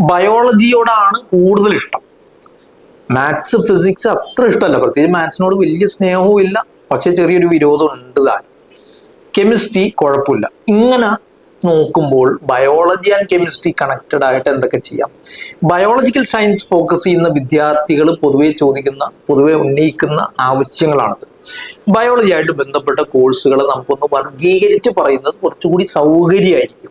ബയോളജിയോടാണ് കൂടുതൽ ഇഷ്ടം. Maths physics അത്ര ഇഷ്ടമല്ല. പ്രത്യേകിച്ച് മാത്സിനോട് വലിയ സ്നേഹവും ഇല്ല. പക്ഷെ ചെറിയൊരു വിരോധം ഉണ്ട് താൻ. കെമിസ്ട്രി കുഴപ്പമില്ല. ഇങ്ങനെ നോക്കുമ്പോൾ ബയോളജി ആൻഡ് കെമിസ്ട്രി കണക്റ്റഡ് ആയിട്ട് എന്തൊക്കെ ചെയ്യാം? ബയോളജിക്കൽ സയൻസ് ഫോക്കസ് ചെയ്യുന്ന വിദ്യാർത്ഥികൾ പൊതുവെ ചോദിക്കുന്ന പൊതുവെ ഉന്നയിക്കുന്ന ആവശ്യങ്ങളാണത്. ബയോളജി ആയിട്ട് ബന്ധപ്പെട്ട കോഴ്സുകൾ നമുക്കൊന്ന് വർഗീകരിച്ച് പറയുന്നത് കുറച്ചുകൂടി സൗകര്യമായിരിക്കും.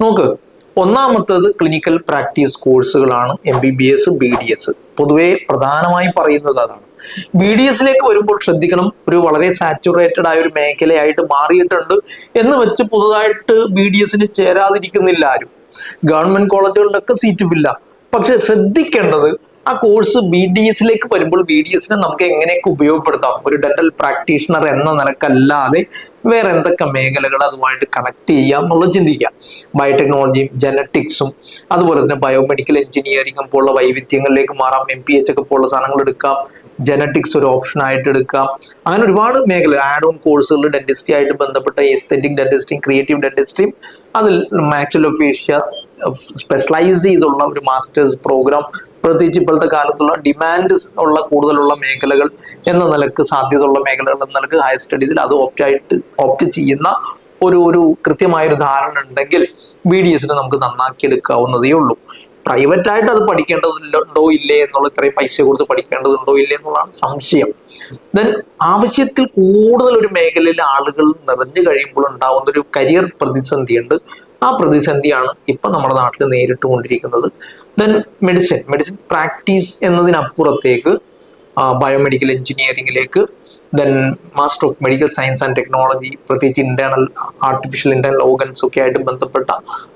നോക്ക് ഒന്നാമത്തത് ക്ലിനിക്കൽ പ്രാക്ടീസ് കോഴ്സുകളാണ് M B B S B D S പൊതുവെ പ്രധാനമായും പറയുന്നത് അതാണ്. ബി ഡി എസിലേക്ക് വരുമ്പോൾ ശ്രദ്ധിക്കണം ഒരു വളരെ സാച്ചുറേറ്റഡ് ആയ ഒരു മേഖലയായിട്ട് മാറിയിട്ടുണ്ട് എന്ന് വെച്ച് പുതുതായിട്ട് ബി ഡി എസിന് ചേരാതിരിക്കുന്നില്ല ആരും. ഗവൺമെന്റ് കോളേജുകളിലൊക്കെ സീറ്റ് ഫില്ല പക്ഷെ ശ്രദ്ധിക്കേണ്ടത് ആ കോഴ്സ് ബി ഡി എസിലേക്ക് വരുമ്പോൾ ബി ഡി എസിനെ നമുക്ക് എങ്ങനെയൊക്കെ ഉപയോഗപ്പെടുത്താം? ഒരു ഡെന്റൽ പ്രാക്ടീഷണർ എന്ന നിലക്കല്ലാതെ വേറെ എന്തൊക്കെ മേഖലകൾ അതുമായിട്ട് കണക്ട് ചെയ്യാം എന്നുള്ളത് ചിന്തിക്കാം. ബയോടെക്നോളജിയും ജനറ്റിക്സും അതുപോലെ തന്നെ ബയോമെഡിക്കൽ എഞ്ചിനീയറിംഗും പോലുള്ള വൈവിധ്യങ്ങളിലേക്ക് മാറാം. എം പി എച്ച് ഒക്കെ പോലുള്ള സാധനങ്ങൾ എടുക്കാം. ജനറ്റിക്സ് ഒരു ഓപ്ഷൻ ആയിട്ട് എടുക്കാം. അങ്ങനെ ഒരുപാട് മേഖല ആഡ് ഓൺ കോഴ്സുകൾ ഡെന്റിസ്ട്രി ആയിട്ട് ബന്ധപ്പെട്ട എസ്തെറ്റിക് ഡെന്റിസ്ട്രിയും ക്രിയേറ്റീവ് ഡെന്റിസ്ട്രിയും അതിൽ മാക്സിലോഫേഷ്യ സ്പെഷ്യലൈസ് ചെയ്തുള്ള ഒരു മാസ്റ്റേഴ്സ് പ്രോഗ്രാം പ്രത്യേകിച്ച് ഇപ്പോഴത്തെ കാലത്തുള്ള ഡിമാൻഡ് ഉള്ള കൂടുതലുള്ള മേഖലകൾ എന്ന നിലയ്ക്ക് സാധ്യതയുള്ള മേഖലകൾ എന്ന നിലയ്ക്ക് ഹയർ സ്റ്റഡീസിൽ അത് ഓപ്റ്റ് ആയിട്ട് ഓപ്റ്റ് ചെയ്യുന്ന ഒരു ഒരു കൃത്യമായൊരു ധാരണ ഉണ്ടെങ്കിൽ ബി ഡി എസിന് നമുക്ക് നന്നാക്കിയെടുക്കാവുന്നതേ ഉള്ളൂ. പ്രൈവറ്റ് ആയിട്ട് അത് പഠിക്കേണ്ടതുണ്ടോ ഇല്ലേ എന്നുള്ള ഇത്രയും പൈസ കൊടുത്ത് പഠിക്കേണ്ടതുണ്ടോ ഇല്ലേ എന്നുള്ളതാണ് സംശയം. ദെൻ ആവശ്യത്തിൽ കൂടുതൽ ഒരു മേഖലയിൽ ആളുകൾ നിറഞ്ഞു കഴിയുമ്പോൾ ഉണ്ടാവുന്ന ഒരു കരിയർ പ്രതിസന്ധിയുണ്ട്. ആ പ്രതിസന്ധിയാണ് ഇപ്പൊ നമ്മുടെ നാട്ടിൽ നേരിട്ട് കൊണ്ടിരിക്കുന്നത്. ദെൻ മെഡിസിൻ മെഡിസിൻ പ്രാക്ടീസ് എന്നതിനപ്പുറത്തേക്ക് biomedical എഞ്ചിനീയറിംഗിലേക്ക് then master of medical science and technology പ്രത്യേകിച്ച് ഇന്റേണൽ ആർട്ടിഫിഷ്യൽ ഇന്റേണൽ ഓർഗൻസ് ഒക്കെ ആയിട്ട് ബന്ധപ്പെട്ട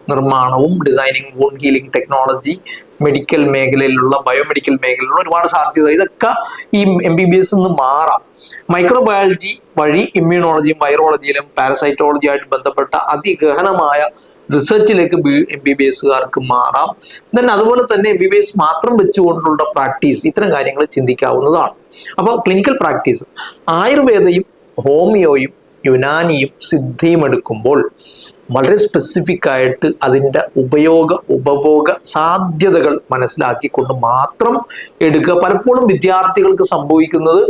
നിർമ്മാണവും designing wound healing technology medical മേഖലയിലുള്ള ബയോമെഡിക്കൽ മേഖലയിലുള്ള ഒരുപാട് സാധ്യത ഇതൊക്കെ ഈ എം ബി ബി എസ് നിന്ന് മാറാം. മൈക്രോബയോളജി വഴി ഇമ്മ്യൂണോളജിയും വൈറോളജിയിലും പാരസൈറ്റോളജിയായിട്ട് ബന്ധപ്പെട്ട അതിഗഹനമായ റിസർച്ചിലേക്ക് എം ബി ബി എസുകാർക്ക് മാറാം. ദെൻ അതുപോലെ തന്നെ എം ബി ബി എസ് മാത്രം വെച്ചുകൊണ്ടുള്ള പ്രാക്ടീസ് ഇത്തരം കാര്യങ്ങൾ ചിന്തിക്കാവുന്നതാണ്. അപ്പോൾ ക്ലിനിക്കൽ പ്രാക്ടീസ് ആയുർവേദയും ഹോമിയോയും യുനാനിയും സിദ്ധിയും എടുക്കുമ്പോൾ വളരെ സ്പെസിഫിക് ആയിട്ട് അതിന്റെ ഉപയോഗ ഉപഭോഗ സാധ്യതകൾ മനസ്സിലാക്കിക്കൊണ്ട് മാത്രം എടുക്കുക. പലപ്പോഴും വിദ്യാർത്ഥികൾക്ക് സംഭവിക്കുന്നത്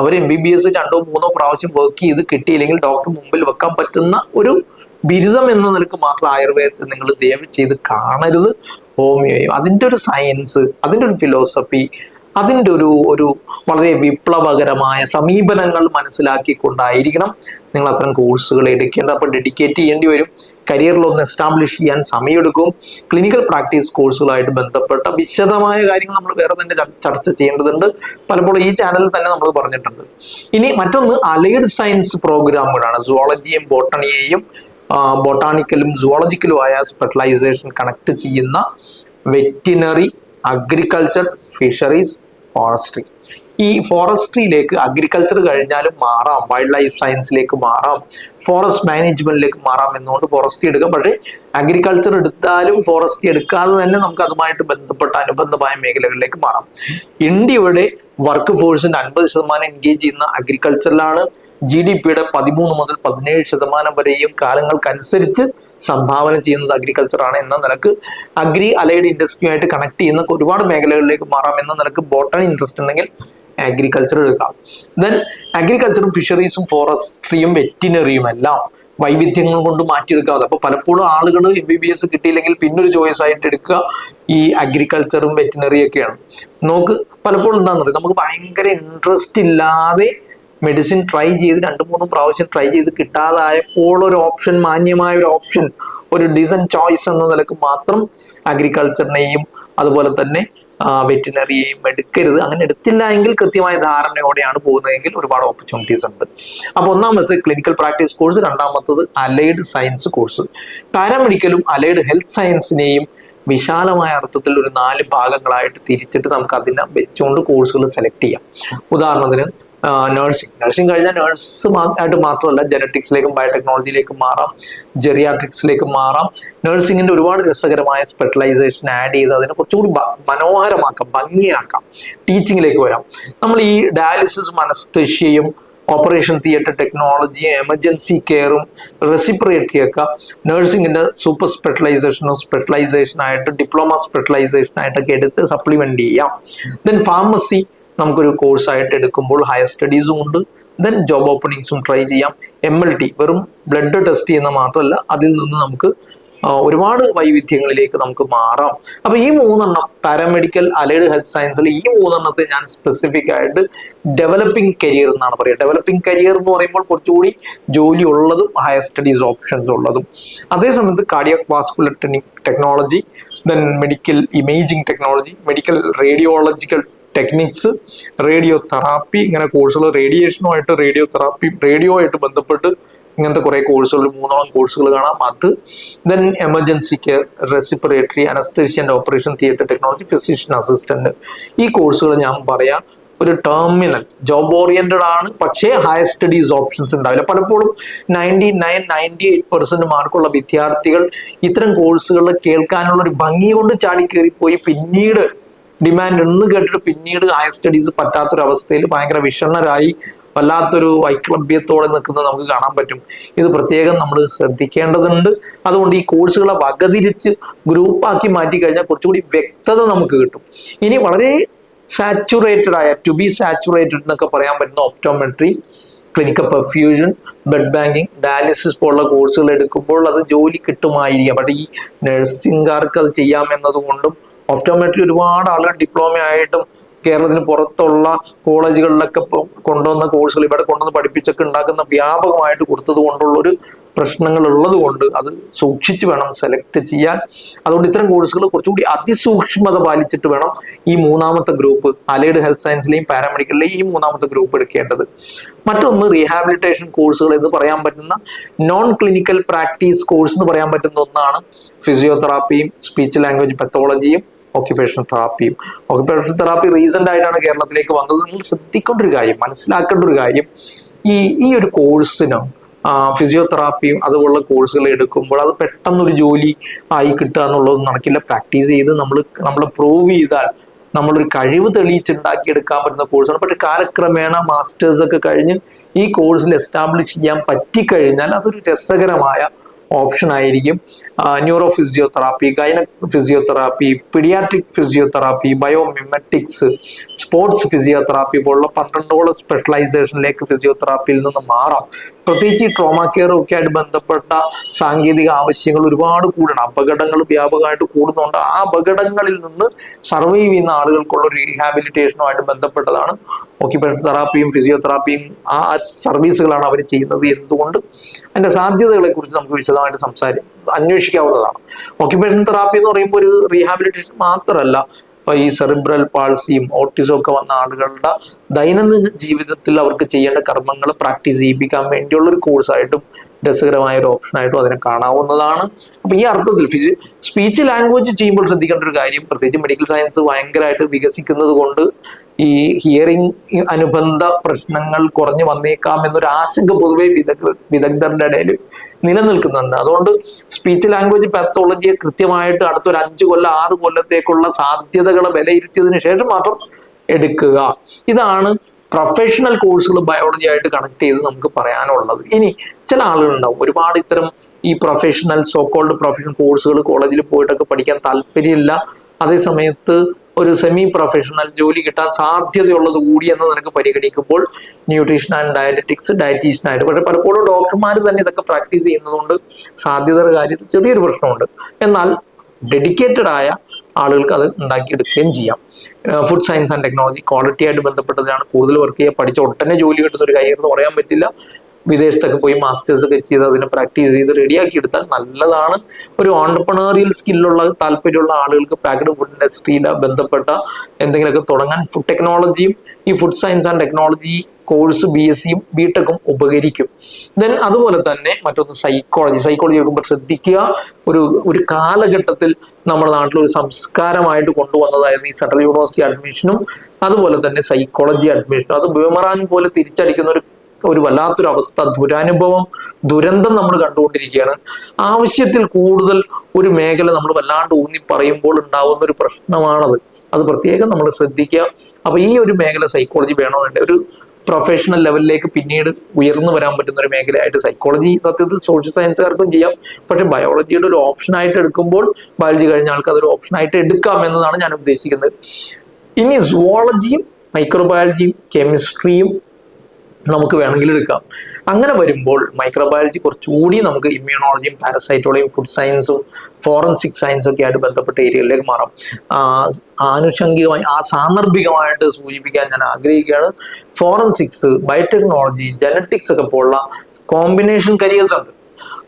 അവർ എം ബി ബി എസ് രണ്ടോ മൂന്നോ പ്രാവശ്യം വർക്ക് ചെയ്ത് കിട്ടിയില്ലെങ്കിൽ ഡോക്ടർ മുമ്പിൽ വെക്കാൻ പറ്റുന്ന ഒരു ബിരുദം എന്ന നിലയ്ക്ക് മാത്രം ആയുർവേദത്തെ നിങ്ങൾ ദയവ് ചെയ്ത് കാണരുത്. ഹോമിയോയും. അതിന്റെ ഒരു സയൻസ് അതിന്റെ ഒരു ഫിലോസഫി അതിന്റെ ഒരു ഒരു വളരെ വിപ്ലവകരമായ സമീപനങ്ങൾ മനസ്സിലാക്കിക്കൊണ്ടായിരിക്കണം നിങ്ങൾ അത്തരം കോഴ്സുകൾ എടുക്കേണ്ടത്. അപ്പോൾ ഡെഡിക്കേറ്റ് ചെയ്യേണ്ടി വരും. കരിയറിൽ ഒന്ന് എസ്റ്റാബ്ലിഷ് ചെയ്യാൻ സമയമെടുക്കും. ക്ലിനിക്കൽ പ്രാക്ടീസ് കോഴ്സുകളായിട്ട് ബന്ധപ്പെട്ട വിശദമായ കാര്യങ്ങൾ നമ്മൾ വേറെ തന്നെ ചർച്ച ചെയ്യേണ്ടതുണ്ട്. പലപ്പോഴും ഈ ചാനലിൽ തന്നെ നമ്മൾ പറഞ്ഞിട്ടുണ്ട്. ഇനി മറ്റൊന്ന് അലൈഡ് സയൻസ് പ്രോഗ്രാമുകളാണ്. സുവോളജിയും ബോട്ടണിയെയും ബൊട്ടാണിക്കലും സുവോളജിക്കലുമായ സ്പെഷ്യലൈസേഷൻ കണക്ട് ചെയ്യുന്ന വെറ്റിനറി അഗ്രികൾച്ചർ ഫിഷറീസ് ഫോറസ്ട്രി ഈ ഫോറസ്ട്രിയിലേക്ക് അഗ്രികൾച്ചർ കഴിഞ്ഞാലും മാറാം വൈൽഡ് ലൈഫ് സയൻസിലേക്ക് മാറാം ഫോറസ്റ്റ് മാനേജ്മെന്റിലേക്ക് മാറാം എന്നുകൊണ്ട് ഫോറസ്ട്രി എടുക്കാം. പക്ഷേ അഗ്രികൾച്ചർ എടുത്താലും ഫോറസ്ട്രി എടുക്കാതെ തന്നെ നമുക്ക് അതുമായിട്ട് ബന്ധപ്പെട്ട അനുബന്ധമായ മേഖലകളിലേക്ക് മാറാം. ഇന്ത്യയുടെ വർക്ക് ഫോഴ്സിന്റെ അൻപത് ശതമാനം എൻഗേജ് ചെയ്യുന്ന അഗ്രികൾച്ചറിലാണ് ജി ഡി പിയുടെ പതിമൂന്ന് മുതൽ പതിനേഴ് ശതമാനം വരെയും കാലങ്ങൾക്കനുസരിച്ച് സംഭാവന ചെയ്യുന്നത് അഗ്രികൾച്ചറാണ് എന്ന നിലയ്ക്ക് അഗ്രി അലൈഡ് ഇൻഡസ്ട്രിയുമായിട്ട് കണക്ട് ചെയ്യുന്ന ഒരുപാട് മേഖലകളിലേക്ക് മാറാം എന്ന നിലയ്ക്ക് ബോട്ടണി ഇൻട്രസ്റ്റ് ഉണ്ടെങ്കിൽ അഗ്രികൾച്ചർ എടുക്കാം. ദെൻ അഗ്രികൾച്ചറും ഫിഷറീസും ഫോറസ്ട്രിയും വെറ്റിനറിയും എല്ലാം വൈവിധ്യങ്ങൾ കൊണ്ട് മാറ്റിയെടുക്കാതെ അപ്പൊ പലപ്പോഴും ആളുകൾ എം ബി ബി എസ് കിട്ടിയില്ലെങ്കിൽ പിന്നൊരു ചോയ്സ് ആയിട്ട് എടുക്കുക ഈ അഗ്രികൾച്ചറും വെറ്റിനറിയും ഒക്കെയാണ്. നമുക്ക് പലപ്പോഴും എന്താണെന്ന് പറയുക നമുക്ക് ഭയങ്കര ഇൻട്രസ്റ്റ് ഇല്ലാതെ മെഡിസിൻ ട്രൈ ചെയ്ത് രണ്ട് മൂന്ന് പ്രാവശ്യം ട്രൈ ചെയ്ത് കിട്ടാതായപ്പോൾ ഒരു ഓപ്ഷൻ മാന്യമായ ഒരു ഓപ്ഷൻ ഒരു ഡിസൻ ചോയ്സ് എന്ന നിലയ്ക്ക് മാത്രം അഗ്രികൾച്ചറിനെയും അതുപോലെ തന്നെ വെറ്റിനറിയെയും എടുക്കരുത്. അങ്ങനെ എടുത്തില്ല എങ്കിൽ കൃത്യമായ ധാരണയോടെയാണ് പോകുന്നതെങ്കിൽ ഒരുപാട് ഓപ്പർച്യൂണിറ്റീസ് ഉണ്ട്. അപ്പോൾ ഒന്നാമത്തെ ക്ലിനിക്കൽ പ്രാക്ടീസ് കോഴ്സ് രണ്ടാമത്തത് അലൈഡ് സയൻസ് കോഴ്സ് പാരാമെഡിക്കലും അലൈഡ് ഹെൽത്ത് സയൻസിനെയും വിശാലമായ അർത്ഥത്തിൽ ഒരു നാല് ഭാഗങ്ങളായിട്ട് തിരിച്ചിട്ട് നമുക്ക് അതിനെ വെച്ചുകൊണ്ട് കോഴ്സുകൾ സെലക്ട് ചെയ്യാം. ഉദാഹരണത്തിന് നഴ്സിംഗ് നഴ്സിംഗ് കഴിഞ്ഞാൽ നഴ്സ് ആയിട്ട് മാത്രമല്ല ജനറ്റിക്സിലേക്കും ബയോടെക്നോളജിയിലേക്കും മാറാം ജെറിയാട്രിക്സിലേക്ക് മാറാം. നഴ്സിംഗിന്റെ ഒരുപാട് രസകരമായ സ്പെഷ്യലൈസേഷൻ ആഡ് ചെയ്ത് അതിനെ കുറച്ചുകൂടി മനോഹരമാക്കാം ഭംഗിയാക്കാം ടീച്ചിങ്ങിലേക്ക് വരാം. നമ്മൾ ഈ ഡയാലിസിസ് മനസ്തേഷ്യയും ഓപ്പറേഷൻ തിയേറ്റർ ടെക്നോളജിയും എമർജൻസി കെയറും റെസിപ്രേറ്ററിയൊക്കെ നഴ്സിംഗിന്റെ സൂപ്പർ സ്പെഷ്യലൈസേഷനോ സ്പെഷ്യലൈസേഷൻ ആയിട്ട് ഡിപ്ലോമ സ്പെഷ്യലൈസേഷൻ ആയിട്ടൊക്കെ എടുത്ത് സപ്ലിമെന്റ് ചെയ്യാം. ദെൻ ഫാർമസി നമുക്കൊരു കോഴ്സായിട്ട് എടുക്കുമ്പോൾ ഹയർ സ്റ്റഡീസും ഉണ്ട്. ദെൻ ജോബ് ഓപ്പണിങ്സും ട്രൈ ചെയ്യാം. എം എൽ ടി വെറും ബ്ലഡ് ടെസ്റ്റ് ചെയ്യുന്ന മാത്രമല്ല അതിൽ നിന്ന് നമുക്ക് ഒരുപാട് വൈവിധ്യങ്ങളിലേക്ക് നമുക്ക് മാറാം. അപ്പൊ ഈ മൂന്നെണ്ണം പാരാമെഡിക്കൽ അലൈഡ് ഹെൽത്ത് സയൻസിൽ ഈ മൂന്നെണ്ണത്തെ ഞാൻ സ്പെസിഫിക് ആയിട്ട് ഡെവലപ്പിംഗ് കരിയർ എന്നാണ് പറയുക. ഡെവലപ്പിംഗ് കരിയർ എന്ന് പറയുമ്പോൾ കുറച്ചുകൂടി ജോലി ഉള്ളതും ഹയർ സ്റ്റഡീസ് ഓപ്ഷൻസ് ഉള്ളതും. അതേസമയത്ത് cardiac vascular technology then medical imaging technology medical radiological techniques radio therapy ഇങ്ങനെ കോഴ്സുകൾ റേഡിയേഷനുമായിട്ട് റേഡിയോ തെറാപ്പി റേഡിയോ ആയിട്ട് ബന്ധപ്പെട്ട് ഇങ്ങനത്തെ കുറെ കോഴ്സുകൾ മൂന്നോളം കോഴ്സുകൾ കാണാം. അത് then emergency care respiratory anaesthesia and operation theatre technology physician assistant ഈ കോഴ്സുകൾ ഞാൻ പറയാം ഒരു ടെർമിനൽ ജോബ് ഓറിയന്റഡ് ആണ്. പക്ഷേ ഹയർ സ്റ്റഡീസ് ഓപ്ഷൻസ് ഉണ്ടാവില്ല. പലപ്പോഴും ninety nine ninety eight percent മാർക്കുള്ള വിദ്യാർത്ഥികൾ ഇത്തരം കോഴ്സുകൾ കേൾക്കാനുള്ള ഒരു ഭംഗി കൊണ്ട് ചാടി കയറിപ്പോയി പിന്നീട് ഡിമാൻഡ് എന്ന് കേട്ടിട്ട് പിന്നീട് ഹയർ സ്റ്റഡീസ് പറ്റാത്തൊരവസ്ഥയിൽ ഭയങ്കര വിഷണ്ണരായി വല്ലാത്തൊരു വൈക്ലഭ്യത്തോടെ നിൽക്കുന്നത് നമുക്ക് കാണാൻ പറ്റും. ഇത് പ്രത്യേകം നമ്മൾ ശ്രദ്ധിക്കേണ്ടതുണ്ട്. അതുകൊണ്ട് ഈ കോഴ്സുകളെ വകതിരിച്ച് ഗ്രൂപ്പാക്കി മാറ്റി കഴിഞ്ഞാൽ കുറച്ചുകൂടി വ്യക്തത നമുക്ക് കിട്ടും. ഇനി വളരെ സാച്ചുറേറ്റഡ് ആയ ടു ബി സാച്ചുറേറ്റഡ് എന്നൊക്കെ പറയാൻ പറ്റുന്ന optometry clinical perfusion blood banking dialysis പോലുള്ള കോഴ്സുകൾ എടുക്കുമ്പോൾ അത് ജോലി കിട്ടുമായിരിക്കാം. പക്ഷേ ഈ നഴ്സിംഗുകാർക്ക് അത് ചെയ്യാമെന്നതുകൊണ്ടും ഓപ്റ്റോമെട്രി ഒരുപാട് ആളുകൾ ഡിപ്ലോമ ആയിട്ടും കേരളത്തിന് പുറത്തുള്ള കോളേജുകളിലൊക്കെ കൊണ്ടുവന്ന കോഴ്സുകൾ ഇവിടെ കൊണ്ടുവന്ന് പഠിപ്പിച്ചൊക്കെ ഉണ്ടാക്കുന്ന വ്യാപകമായിട്ട് കൊടുത്തത് കൊണ്ടുള്ള ഒരു പ്രശ്നങ്ങൾ ഉള്ളത് കൊണ്ട് അത് സൂക്ഷിച്ചു വേണം സെലക്ട് ചെയ്യാൻ. അതുകൊണ്ട് ഇത്തരം കോഴ്സുകൾ കുറച്ചുകൂടി അതിസൂക്ഷ്മത പാലിച്ചിട്ട് വേണം ഈ മൂന്നാമത്തെ ഗ്രൂപ്പ് അലൈഡ് ഹെൽത്ത് സയൻസിലെയും പാരാമെഡിക്കലിലെയും ഈ മൂന്നാമത്തെ ഗ്രൂപ്പ് എടുക്കേണ്ടത്. മറ്റൊന്ന് റീഹാബിലിറ്റേഷൻ കോഴ്സുകൾ എന്ന് പറയാൻ പറ്റുന്ന നോൺ ക്ലിനിക്കൽ പ്രാക്ടീസ് കോഴ്സ് എന്ന് പറയാൻ പറ്റുന്ന ഒന്നാണ് ഫിസിയോതെറാപ്പിയും സ്പീച്ച് ലാംഗ്വേജ് പെത്തോളജിയും ഓക്യുപേഷണൽ തെറാപ്പിയും ഓക്യുപേഷണൽ തെറാപ്പി റീസെന്റ് ആയിട്ടാണ് കേരളത്തിലേക്ക് വന്നത്. നിങ്ങൾ ശ്രദ്ധിക്കേണ്ട ഒരു കാര്യം മനസ്സിലാക്കേണ്ട ഒരു കാര്യം ഈ ഈ ഒരു കോഴ്സിനും ഫിസിയോതെറാപ്പിയും അതുപോലുള്ള കോഴ്സുകൾ എടുക്കുമ്പോൾ അത് പെട്ടെന്നൊരു ജോലി ആയി കിട്ടുക എന്നുള്ളതൊന്നും നടക്കില്ല. പ്രാക്ടീസ് ചെയ്ത് നമ്മൾ നമ്മൾ പ്രൂവ് ചെയ്താൽ നമ്മളൊരു കഴിവ് തെളിയിച്ചുണ്ടാക്കിയെടുക്കാൻ പറ്റുന്ന കോഴ്സാണ് പക്ഷേ കാലക്രമേണ മാസ്റ്റേഴ്സ് ഒക്കെ കഴിഞ്ഞ് ഈ കോഴ്സിൽ എസ്റ്റാബ്ലിഷ് ചെയ്യാൻ പറ്റിക്കഴിഞ്ഞാൽ അതൊരു രസകരമായ ഓപ്ഷൻ ആയിരിക്കും. Neuro physiotherapy gynae physiotherapy paediatric physiotherapy biomimetics sports physiotherapy പോലുള്ള പന്ത്രണ്ടോളം സ്പെഷ്യലൈസേഷനിലേക്ക് ഫിസിയോതെറാപ്പിയിൽ നിന്ന് മാറാം. പ്രത്യേകിച്ച് ട്രോമ കെയറും ഒക്കെ ആയിട്ട് ബന്ധപ്പെട്ട സാങ്കേതിക ആവശ്യങ്ങൾ ഒരുപാട് കൂടണം. അപകടങ്ങൾ വ്യാപകമായിട്ട് കൂടുന്നുണ്ട്. ആ അപകടങ്ങളിൽ നിന്ന് സർവൈവ് ചെയ്യുന്ന ആളുകൾക്കുള്ള ഒരു റീഹാബിലിറ്റേഷനുമായിട്ട് ബന്ധപ്പെട്ടതാണ്. ഓക്യുപേഷൻ തെറാപ്പിയും ഫിസിയോതെറാപ്പിയും ആ സർവീസുകളാണ് അവർ ചെയ്യുന്നത്. എന്നതുകൊണ്ട് അതിന്റെ സാധ്യതകളെ കുറിച്ച് നമുക്ക് വിശദമായിട്ട് സംസാരി അന്വേഷിക്കാവുന്നതാണ്. ഓക്യുപേഷൻ തെറാപ്പി എന്ന് പറയുമ്പോൾ ഒരു റീഹാബിലിറ്റേഷൻ മാത്രമല്ല ഇപ്പൊ ഈ സെറിബ്രൽ പാൾസിയും ഓട്ടിസം ഒക്കെ വന്ന ആളുകളുടെ ദൈനംദിന ജീവിതത്തിൽ അവർക്ക് ചെയ്യേണ്ട കർമ്മങ്ങൾ പ്രാക്ടീസ് ചെയ്യിപ്പിക്കാൻ വേണ്ടിയുള്ള ഒരു കോഴ്സായിട്ടും രസകരമായ ഒരു ഓപ്ഷനായിട്ടും അതിനെ കാണാവുന്നതാണ്. അപ്പൊ ഈ അർത്ഥത്തിൽ ഫിസി സ്പീച്ച് ലാംഗ്വേജ് ചെയ്യുമ്പോൾ ശ്രദ്ധിക്കേണ്ട ഒരു കാര്യം പ്രത്യേകിച്ച് മെഡിക്കൽ സയൻസ് ഭയങ്കരമായിട്ട് വികസിക്കുന്നത് കൊണ്ട് ഈ ഹിയറിംഗ് അനുബന്ധ പ്രശ്നങ്ങൾ കുറഞ്ഞു വന്നേക്കാം എന്നൊരു ആശങ്ക പൊതുവെ വിദഗ്ധ വിദഗ്ധരുടെ ഇടയിൽ നിലനിൽക്കുന്നുണ്ട്. അതുകൊണ്ട് സ്പീച്ച് ലാംഗ്വേജ് പാത്തോളജിയെ കൃത്യമായിട്ട് അടുത്തൊരു അഞ്ച് കൊല്ലം ആറ് കൊല്ലത്തേക്കുള്ള സാധ്യതകളെ വിലയിരുത്തിയതിനു ശേഷം മാത്രം എടുക്കുക. ഇതാണ് പ്രൊഫഷണൽ കോഴ്സുകൾ ബയോളജി ആയിട്ട് കണക്ട് ചെയ്ത് നമുക്ക് പറയാനുള്ളത്. ഇനി ചില ആളുകളുണ്ടാവും. ഒരുപാട് ഇത്തരം ഈ പ്രൊഫഷണൽ സോക്കോൾഡ് പ്രൊഫഷണൽ കോഴ്സുകൾ കോളേജിൽ പോയിട്ടൊക്കെ പഠിക്കാൻ താല്പര്യമില്ല. അതേ സമയത്ത് ഒരു സെമി പ്രൊഫഷണൽ ജോലി കിട്ടാൻ സാധ്യതയുള്ളത് കൂടി എന്ന് നിനക്ക് പരിഗണിക്കുമ്പോൾ ന്യൂട്രീഷൻ ആൻഡ് ഡയറ്ററ്റിക്സ് ഡയറ്റീഷ്യനായിട്ട് പക്ഷെ പലപ്പോഴും ഡോക്ടർമാർ തന്നെ ഇതൊക്കെ പ്രാക്ടീസ് ചെയ്യുന്നതുകൊണ്ട് സാധ്യതയുടെ കാര്യത്തിൽ ചെറിയൊരു പ്രശ്നമുണ്ട്. എന്നാൽ ഡെഡിക്കേറ്റഡ് ആയ ആളുകൾക്ക് അത് ഉണ്ടാക്കിയെടുക്കുകയും ചെയ്യാം. Food science and technology quality ആയിട്ട് ബന്ധപ്പെട്ടതാണ് കൂടുതൽ വർക്ക് ചെയ്യുക. പഠിച്ച ഒട്ടനെ ജോലി കിട്ടുന്ന ഒരു കാര്യം എന്ന് പറയാൻ പറ്റില്ല. വിദേശത്തൊക്കെ പോയി മാസ്റ്റേഴ്സ് ഒക്കെ ചെയ്ത് അതിനെ പ്രാക്ടീസ് ചെയ്ത് റെഡിയാക്കി എടുത്താൽ നല്ലതാണ്. ഒരു ഓണ്ടർപ്രണറിയൽ സ്കില്ലുള്ള താല്പര്യമുള്ള ആളുകൾക്ക് പാക്ഡ് ഫുഡ് ഇൻഡസ്ട്രിയിലെ ബന്ധപ്പെട്ട എന്തെങ്കിലുമൊക്കെ തുടങ്ങാൻ ഫുഡ് ടെക്നോളജിയും ഈ food science and technology course B S സിയും ബി ടെക്കും ഉപകരിക്കും. ദെൻ അതുപോലെ തന്നെ മറ്റൊന്ന് സൈക്കോളജി സൈക്കോളജി എടുക്കുമ്പോൾ ശ്രദ്ധിക്കുക ഒരു ഒരു കാലഘട്ടത്തിൽ നമ്മുടെ നാട്ടിൽ ഒരു സംസ്കാരമായിട്ട് കൊണ്ടുവന്നതായിരുന്നു ഈ സെൻട്രൽ യൂണിവേഴ്സിറ്റി അഡ്മിഷനും അതുപോലെ തന്നെ സൈക്കോളജി അഡ്മിഷനും അത് ബൂമറാങ് പോലെ തിരിച്ചടിക്കുന്ന ഒരു ഒരു വല്ലാത്തൊരു അവസ്ഥ ദുരനുഭവം ദുരന്തം നമ്മൾ കണ്ടുകൊണ്ടിരിക്കുകയാണ്. ആവശ്യത്തിൽ കൂടുതൽ ഒരു മേഖല നമ്മൾ വല്ലാണ്ട് ഊന്നി പറയുമ്പോൾ ഉണ്ടാവുന്ന ഒരു പ്രശ്നമാണത്. അത് പ്രത്യേകം നമ്മൾ ശ്രദ്ധിക്കുക. അപ്പൊ ഈ ഒരു മേഖല സൈക്കോളജി വേണമെന്നുണ്ട്. ഒരു പ്രൊഫഷണൽ ലെവലിലേക്ക് പിന്നീട് ഉയർന്നു വരാൻ പറ്റുന്ന ഒരു മേഖലയായിട്ട് സൈക്കോളജി സത്യത്തിൽ സോഷ്യൽ സയൻസുകാർക്കും ചെയ്യാം. പക്ഷെ ബയോളജിയുടെ ഒരു ഓപ്ഷനായിട്ട് എടുക്കുമ്പോൾ ബയോളജി കഴിഞ്ഞ ആൾക്ക് അതൊരു ഓപ്ഷനായിട്ട് എടുക്കാം എന്നതാണ് ഞാൻ ഉദ്ദേശിക്കുന്നത്. ഇനി സുവോളജിയും മൈക്രോബയോളജിയും കെമിസ്ട്രിയും നമുക്ക് വേണമെങ്കിൽ എടുക്കാം. അങ്ങനെ വരുമ്പോൾ മൈക്രോബയോളജി കുറച്ചുകൂടി നമുക്ക് ഇമ്മ്യൂണോളജിയും പാരസൈറ്റോളജിയും ഫുഡ് സയൻസും ഫോറൻസിക് സയൻസും ഒക്കെ ആയിട്ട് ബന്ധപ്പെട്ട ഏരിയകളിലേക്ക് മാറാം. ആനുഷംഗികമായി ആ സാന്ദർഭികമായിട്ട് സൂചിപ്പിക്കാൻ ഞാൻ ആഗ്രഹിക്കുകയാണ്. ഫോറൻസിക്സ് ബയോടെക്നോളജി ജനറ്റിക്സ് ഒക്കെ പോലുള്ള കോമ്പിനേഷൻ കരിയേഴ്സ് ഉണ്ട്.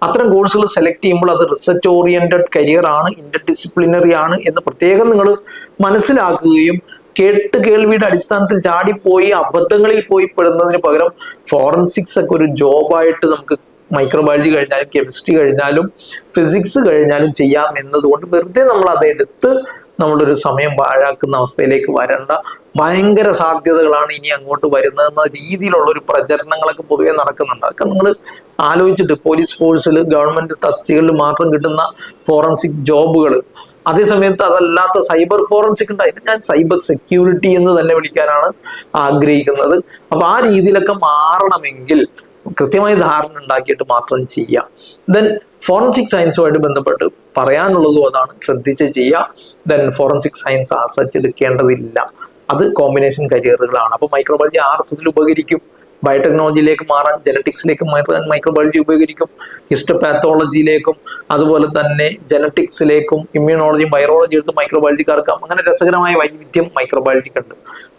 അത്തരം കോഴ്സുകൾ സെലക്ട് ചെയ്യുമ്പോൾ അത് റിസർച്ച് ഓറിയന്റഡ് കരിയർ ആണ് ഇന്റർ ഡിസിപ്ലിനറി ആണ് എന്ന് പ്രത്യേകം നിങ്ങൾ മനസ്സിലാക്കുകയും കേട്ട് കേൾവിയുടെ അടിസ്ഥാനത്തിൽ ചാടിപ്പോയി അബദ്ധങ്ങളിൽ പോയി പെടുന്നതിന് പകരം ഫോറൻസിക്സ് ഒക്കെ ഒരു ജോബായിട്ട് നമുക്ക് മൈക്രോബയോളജി കഴിഞ്ഞാലും കെമിസ്ട്രി കഴിഞ്ഞാലും ഫിസിക്സ് കഴിഞ്ഞാലും ചെയ്യാം എന്നതുകൊണ്ട് വെറുതെ നമ്മൾ അത് എടുത്ത് നമ്മളൊരു സമയം പാഴാക്കുന്ന അവസ്ഥയിലേക്ക് വരണ്ട ഭയങ്കര സാധ്യതകളാണ് ഇനി അങ്ങോട്ട് വരുന്നതെന്ന രീതിയിലുള്ള ഒരു പ്രചരണങ്ങളൊക്കെ പൊതുവെ നടക്കുന്നുണ്ട്. അതൊക്കെ നിങ്ങൾ ആലോചിച്ചിട്ട് പോലീസ് ഫോഴ്സിൽ ഗവൺമെന്റ് തസ്തികളിൽ മാത്രം കിട്ടുന്ന ഫോറൻസിക് ജോബുകൾ അതേസമയത്ത് അതല്ലാത്ത സൈബർ ഫോറൻസിക് ഉണ്ട്. അതിന് ഞാൻ സൈബർ സെക്യൂരിറ്റി എന്ന് തന്നെ വിളിക്കാനാണ് ആഗ്രഹിക്കുന്നത്. അപ്പൊ ആ രീതിയിലൊക്കെ മാറണമെങ്കിൽ കൃത്യമായി ധാരണ ഉണ്ടാക്കിയിട്ട് മാത്രം ചെയ്യുക. ദെൻ ഫോറൻസിക് സയൻസുമായിട്ട് ബന്ധപ്പെട്ട് പറയാനുള്ളതും അതാണ്. ശ്രദ്ധിച്ച് ചെയ്യുക. Then forensic science as such എടുക്കേണ്ടതില്ല. അത് കോമ്പിനേഷൻ കരിയറുകളാണ് അപ്പോൾ മൈക്രോബയോളജി ആ അർത്ഥത്തിൽ ഉപകരിക്കും? ബയോടെക്നോളജിയിലേക്ക് മാറാൻ ജനറ്റിക്സിലേക്ക് മാറാൻ മൈക്രോബയോളജി ഉപകരിക്കും ഹിസ്റ്റോപാത്തോളജിയിലേക്കും അതുപോലെ തന്നെ ജനറ്റിക്സിലേക്കും ഇമ്മ്യൂണോളജിയും വൈറോളജി എടുത്ത് മൈക്രോബയോളജിക്കാർക്ക് അങ്ങനെ രസകരമായ വൈവിധ്യം മൈക്രോബയോളജിക്കുണ്ട്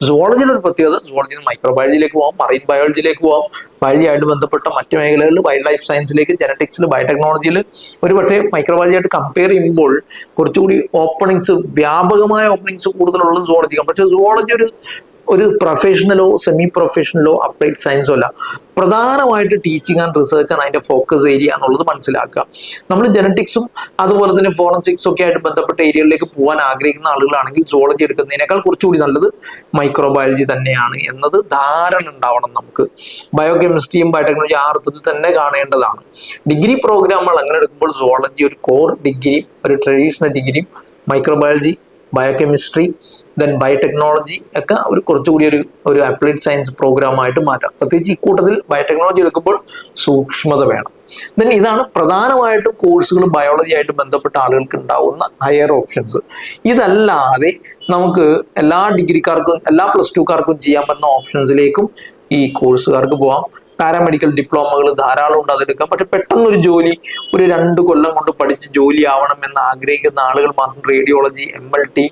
സുവോളജിയുടെ ഒരു പ്രത്യേകത സുവോളജിയിൽ മൈക്രോബയോളജിയിലേക്ക് പോകാം മറൈൻ ബയോളജിയിലേക്ക് പോകാം ബയോളജിയായിട്ട് ബന്ധപ്പെട്ട മറ്റു മേഖലകളിൽ വൈൽഡ് ലൈഫ് സയൻസിലേക്ക് ജനറ്റിക്സിൽ ബയോടെക്നോളജിയിൽ ഒരു പക്ഷേ മൈക്രോബയോളജിയായിട്ട് കമ്പയർ ചെയ്യുമ്പോൾ കുറച്ചുകൂടി ഓപ്പണിങ്സ് വ്യാപകമായ ഓപ്പണിങ്സ് കൂടുതലുള്ളത് സുവോളജിക്കാം പക്ഷേ സുവോളജി ഒരു ഒരു പ്രൊഫഷണലോ സെമി പ്രൊഫഷണലോ അപ്ലൈഡ് സയൻസോ അല്ല. പ്രധാനമായിട്ട് ടീച്ചിങ് ആൻഡ് റിസർച്ച് ആണ് അതിന്റെ ഫോക്കസ് ഏരിയ എന്നുള്ളത് മനസ്സിലാക്കുക. നമ്മൾ ജനറ്റിക്സും അതുപോലെ തന്നെ ഫോറൻസിക്സും ഒക്കെ ആയിട്ട് ബന്ധപ്പെട്ട ഏരിയകളിലേക്ക് പോകാൻ ആഗ്രഹിക്കുന്ന ആളുകളാണെങ്കിൽ സോളജി എടുക്കുന്നതിനേക്കാൾ കുറച്ചുകൂടി നല്ലത് മൈക്രോബയോളജി തന്നെയാണ് എന്നത് ധാരണ ഉണ്ടാവണം നമുക്ക്. ബയോ കെമിസ്ട്രിയും ബയോടെക്നോളജി ആ അർത്ഥത്തിൽ തന്നെ കാണേണ്ടതാണ്. ഡിഗ്രി പ്രോഗ്രാമുകൾ അങ്ങനെ എടുക്കുമ്പോൾ സോളജി ഒരു കോർ ഡിഗ്രിയും ഒരു ട്രഡീഷണൽ ഡിഗ്രിയും മൈക്രോബയോളജി ബയോകെമിസ്ട്രി ദെൻ ബയോടെക്നോളജി ഒക്കെ ഒരു കുറച്ചുകൂടി ഒരു ഒരു അപ്ലൈഡ് സയൻസ് പ്രോഗ്രാം ആയിട്ട് മാറ്റാം. പ്രത്യേകിച്ച് ഈ കൂട്ടത്തിൽ ബയോടെക്നോളജി എടുക്കുമ്പോൾ സൂക്ഷ്മത വേണം. ദെൻ ഇതാണ് പ്രധാനമായിട്ടും കോഴ്സുകൾ ബയോളജി ആയിട്ട് ബന്ധപ്പെട്ട ആളുകൾക്ക് ഉണ്ടാവുന്ന ഹയർ ഓപ്ഷൻസ് ഇതല്ലാതെ നമുക്ക് എല്ലാ ഡിഗ്രിക്കാർക്കും എല്ലാ പ്ലസ് ടുക്കാർക്കും ചെയ്യാൻ പറ്റുന്ന ഓപ്ഷൻസിലേക്കും ഈ കോഴ്സുകാർക്ക് പോവാം. പാരാമെഡിക്കൽ ഡിപ്ലോമകൾ ധാരാളം ഉണ്ട് അതെടുക്കാം പക്ഷെ പെട്ടെന്ന് ഒരു ജോലി ഒരു രണ്ട് കൊല്ലം കൊണ്ട് പഠിച്ച് ജോലി ആവണം എന്ന് ആഗ്രഹിക്കുന്ന ആളുകൾ മാത്രം radiology M L T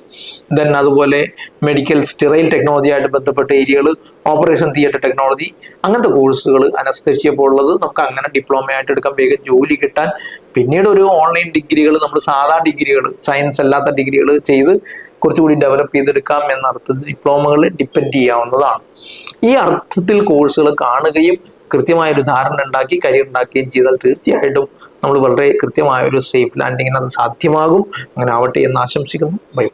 then അതുപോലെ മെഡിക്കൽ സ്റ്റെറൈൽ ടെക്നോളജി ആയിട്ട് ബന്ധപ്പെട്ട ഏരിയകൾ ഓപ്പറേഷൻ തിയേറ്റർ ടെക്നോളജി അങ്ങനത്തെ കോഴ്സുകൾ അനസ്തേഷ്യ പോലുള്ളത് നമുക്ക് അങ്ങനെ ഡിപ്ലോമ ആയിട്ട് എടുക്കാം. വേഗം ജോലി കിട്ടാൻ. പിന്നീട് ഒരു ഓൺലൈൻ ഡിഗ്രികൾ നമ്മൾ സാധാ ഡിഗ്രികൾ സയൻസ് അല്ലാത്ത ഡിഗ്രികൾ ചെയ്ത് കുറച്ചുകൂടി ഡെവലപ്പ് ചെയ്തെടുക്കാം എന്ന അർത്ഥത്തിൽ ഡിപ്ലോമകൾ ഡിപ്പെൻഡ് ചെയ്യാവുന്നതാണ്. ഈ അർത്ഥത്തിൽ കോഴ്സുകൾ കാണുകയും കൃത്യമായൊരു ധാരണ ഉണ്ടാക്കി കരിയർ ഉണ്ടാക്കുകയും ചെയ്താൽ തീർച്ചയായിട്ടും നമ്മൾ വളരെ കൃത്യമായ ഒരു സേഫ് ലാൻഡിങ്ങിന് അത് സാധ്യമാകും അങ്ങനെ ആവട്ടെ എന്ന് ആശംസിക്കുന്നു by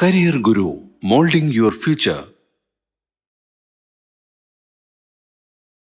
career Guru moulding your future.